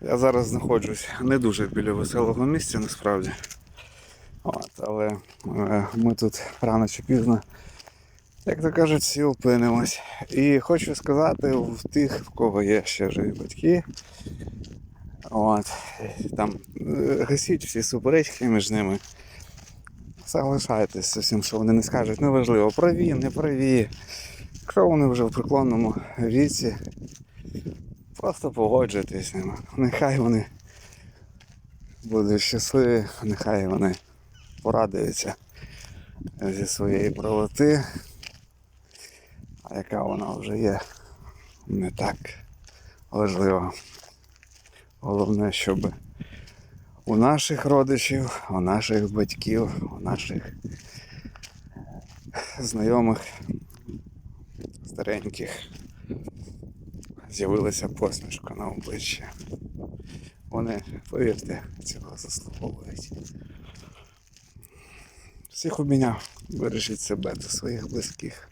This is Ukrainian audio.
Я зараз знаходжусь не дуже біля веселого місця насправді. От, але е, ми тут рано чи пізно, як то кажуть, всі опинимось. І хочу сказати в тих, в кого є ще живі батьки. От, там е, гасіть всі суперечки між ними. Залишайтесь з усім, що вони не скажуть. Неважливо, праві, не праві. Якщо вони вже в преклонному віці, просто погоджуйтесь ними. Нехай вони будуть щасливі, нехай вони порадуються зі своєї правоти. А яка вона вже є, не так важливо. Головне, щоб у наших родичів, у наших батьків, у наших знайомих стареньких з'явилася посмішка на обличчі. Вони, повірте, цього заслуговують. Всіх обміняв. Бережіть себе та своїх близьких.